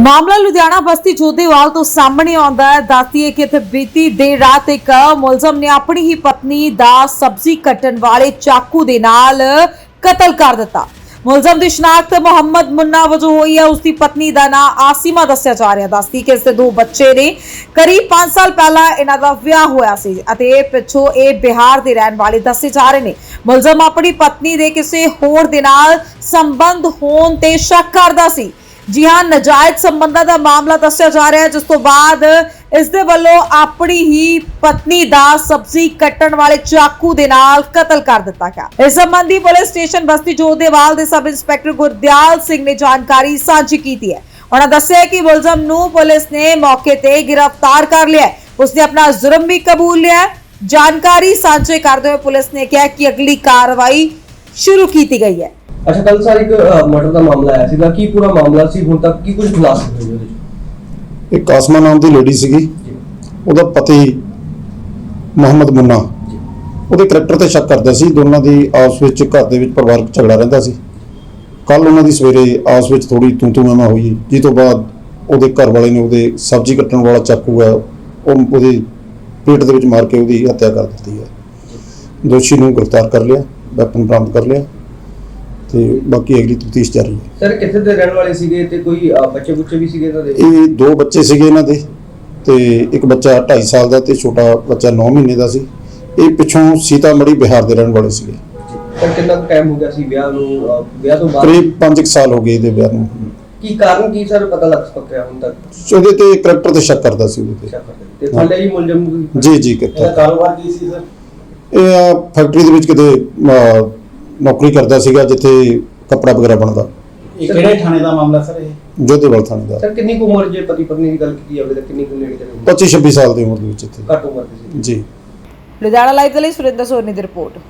ਮਾਮਲਾ ਲੁਧਿਆਣਾ ਬਸਤੀ ਜੋਧੇਵਾਲ ਤੋਂ ਸਾਹਮਣੇ ਆਉਂਦਾ ਹੈ। ਦੱਸਦੀਏ ਕਿ ਇੱਥੇ ਬੀਤੀ ਦੇਰ ਰਾਤ ਇੱਕ ਮੁਲਜ਼ਮ ਨੇ ਆਪਣੀ ਹੀ ਪਤਨੀ ਦਾ ਸਬਜ਼ੀ ਕੱਟਣ ਵਾਲੇ ਚਾਕੂ ਦੇ ਨਾਲ ਕਤਲ ਕਰ ਦਿੱਤਾ। ਮੁਲਜ਼ਮ ਦੀ ਸ਼ਨਾਖਤ ਮੁਹੰਮਦ ਮੁੰਨਾ ਵਜੋਂ ਹੋਈ ਹੈ। ਉਸ ਦੀ ਪਤਨੀ ਦਾ ਨਾਂ ਆਸੀਮਾ ਦੱਸਿਆ ਜਾ ਰਿਹਾ ਦੱਸਦੀ ਕਿ ਇਸ ਦੇ ਦੋ ਬੱਚੇ ਨੇ ਕਰੀਬ 5 ਸਾਲ ਪਹਿਲਾਂ ਇਹਨਾਂ ਦਾ ਵਿਆਹ ਹੋਇਆ ਸੀ ਅਤੇ ਪਿੱਛੋਂ ਇਹ ਬਿਹਾਰ ਦੇ ਰਹਿਣ ਵਾਲੇ ਦੱਸੇ ਜਾ ਰਹੇ ਨੇ। ਮੁਲਜ਼ਮ ਆਪਣੀ ਪਤਨੀ ਦੇ ਕਿਸੇ ਹੋਰ ਦੇ ਨਾਲ ਸੰਬੰਧ ਹੋਣ ਤੇ ਸ਼ੱਕ ਕਰਦਾ ਸੀ। ਜੀ ਹਾਂ, ਨਜਾਇਜ਼ ਸੰਬੰਧਾਂ ਦਾ ਮਾਮਲਾ ਦੱਸਿਆ ਜਾ ਰਿਹਾ ਹੈ, ਜਿਸ ਤੋਂ ਬਾਅਦ ਇਸ ਦੇ ਵੱਲੋਂ ਆਪਣੀ ਹੀ ਪਤਨੀ ਦਾ ਸਬਜ਼ੀ ਕੱਟਣ ਵਾਲੇ ਚਾਕੂ ਦੇ ਨਾਲ ਕਤਲ ਕਰ ਦਿੱਤਾ ਗਿਆ। ਇਸ ਸੰਬੰਧੀ ਪੁਲਿਸ ਸਟੇਸ਼ਨ ਬਸਤੀ ਜੋਧੇਵਾਲ ਦੇ ਸਬ ਇੰਸਪੈਕਟਰ ਗੁਰਦਿਆਲ ਸਿੰਘ ਨੇ ਜਾਣਕਾਰੀ ਸਾਂਝੀ ਕੀਤੀ ਹੈ। ਉਹਨਾਂ ਦੱਸਿਆ ਕਿ ਮੁਲਜ਼ਮ ਨੂੰ ਪੁਲਿਸ ਨੇ ਮੌਕੇ ਤੇ ਗ੍ਰਿਫਤਾਰ ਕਰ ਲਿਆ ਹੈ। ਉਸਨੇ ਆਪਣਾ ਜੁਰਮ ਵੀ ਕਬੂਲ ਲਿਆ ਜਾਣਕਾਰੀ ਸਾਂਝੇ ਕਰਦੇ ਹੋਏ ਪੁਲਿਸ ਨੇ ਕਿਹਾ ਕਿ ਅਗਲੀ ਕਾਰਵਾਈ ਸ਼ੁਰੂ ਕੀਤੀ ਗਈ ਹੈ। ਅੱਛਾ ਕੱਲ ਸਰ ਇੱਕ ਮਰਡਰ ਦਾ ਮਾਮਲਾ ਆਇਆ ਸੀਗਾ। ਕੀ ਪੂਰਾ ਮਾਮਲਾ ਸੀ? ਹੁਣ ਤੱਕ ਕੀ ਕੁਝ ਖੁਲਾਸੇ ਹੋਏ ਉਹਦੇ ਚ ਇੱਕ ਆਸਮਾ ਨਾਮ ਦੀ ਲੇਡੀ ਸੀਗੀ। ਉਹਦਾ ਪਤੀ ਮੁਹੰਮਦ ਮੁੰਨਾ। ਉਹਦੇ ਕਰੈਕਟਰ ਤੇ ਸ਼ੱਕ ਕਰਦਾ ਸੀ। ਦੋਨਾਂ ਦੀ ਆਪਸ ਵਿੱਚ ਘਰ ਦੇ ਵਿੱਚ ਪਰਿਵਾਰਕ ਝਗੜਾ ਰਹਿੰਦਾ ਸੀ। ਕੱਲ ਉਹਨਾਂ ਦੀ ਸਵੇਰੇ ਆਪਸ ਵਿੱਚ ਥੋੜੀ ਤੂੰ ਤੂੰ ਮੈਂ ਮੈਂ ਹੋਈ। ਜਿਸ ਤੋਂ ਬਾਅਦ ਉਹਦੇ ਘਰ ਵਾਲੇ ਨੇ ਉਹਦੇ ਸਬਜ਼ੀ ਕੱਟਣ ਵਾਲਾ ਚਾਕੂ ਹੈ ਉਹ ਉਹਦੇ ਪੇਟ ਦੇ ਵਿੱਚ ਮਾਰ ਕੇ ਉਹਦੀ ਹੱਤਿਆ ਕਰ ਦਿੱਤੀ ਹੈ। ਦੋਸ਼ੀ ਨੂੰ ਗ੍ਰਿਫਤਾਰ ਕਰ ਲਿਆ। ਵੈਪਨ ਬਰਾਮਦ ਕਰ ਲਿਆ ਤੇ ਬਾਕੀ ਅਗਲੀ ਤਫਤੀਸ਼ ਜਾਰੀ ਹੈ। ਸਰ ਕਿੱਥੇ ਦੇ ਰਹਿਣ ਵਾਲੇ ਸੀਗੇ ਤੇ ਕੋਈ ਬੱਚੇ ਬੁੱਚੇ ਵੀ ਸੀਗੇ ਇਹਨਾਂ ਦੇ? ਇਹ ਦੋ ਬੱਚੇ ਸੀਗੇ ਇਹਨਾਂ ਦੇ ਤੇ ਇੱਕ ਬੱਚਾ 2.5 ਸਾਲ ਦਾ ਤੇ ਛੋਟਾ ਬੱਚਾ 9 ਮਹੀਨੇ ਦਾ ਸੀ। ਇਹ ਪਿੱਛੋਂ ਸੀਤਾਮੜੀ ਬਿਹਾਰ ਦੇ ਰਹਿਣ ਵਾਲੇ ਸੀਗੇ। ਸਰ ਕਿੰਨਾ ਟਾਈਮ ਹੋ ਗਿਆ ਸੀ ਵਿਆਹ ਨੂੰ ਵਿਆਹ ਤੋਂ ਬਾਅਦ? ਕਰੀਬ 5 ਸਾਲ ਹੋ ਗਏ ਇਹਦੇ ਵਿਆਹ ਨੂੰ। ਕੀ ਕਾਰਨ ਕੀ ਸਰ ਪਤਾ ਲੱਗ ਸਕਿਆ ਹੁਣ ਤੱਕ? ਉਹਦੇ ਤੇ ਕਰੈਕਟਰ ਤੇ ਸ਼ੱਕ ਕਰਦਾ ਸੀ ਉਹਦੇ ਤੇ। ਥੱਲੇ ਹੀ। ਮੁਲਜ਼ਮ ਤੇ ਜੀ ਜੀ ਕਿਤਾ ਕਾਰੋਬਾਰ ਕੀ ਸੀ ਸਰ ਇਹ ਫੈਕਟਰੀ ਦੇ ਵਿੱਚ ਕਿਤੇ ਨੌਕਰੀ ਕਰਦਾ ਸੀਗਾ ਜਿੱਥੇ ਕੱਪੜਾ ਵਗੈਰਾ ਬਣਦਾ। ਇਹ ਕਿਹੜੇ ਥਾਣੇ ਦਾ ਮਾਮਲਾ ਸਰ ਇਹ? ਜੋਧੇਵਾਲ ਥਾਣੇ ਦਾ। ਸਰ ਕਿੰਨੀ ਕੁ ਉਮਰ ਜੇ ਪਤੀ ਪਤਨੀ ਦੀ ਗੱਲ ਕੀਤੀ ਜਾਵੇ ਤਾਂ ਕਿੰਨੀ ਕੁ ਨੇੜੇ ਉਮਰ? 25 26 ਸਾਲ ਦੀ ਉਮਰ ਦੇ ਵਿੱਚ ਇੱਥੇ। ਘੱਟ ਉਮਰ ਦੀ ਜੀ। ਲੁਧਿਆਣਾ ਲਾਈਵ ਦੇ ਲਈ ਸੁਰਿੰਦਰ ਸੋਨੀ ਦੀ ਰਿਪੋਰਟ।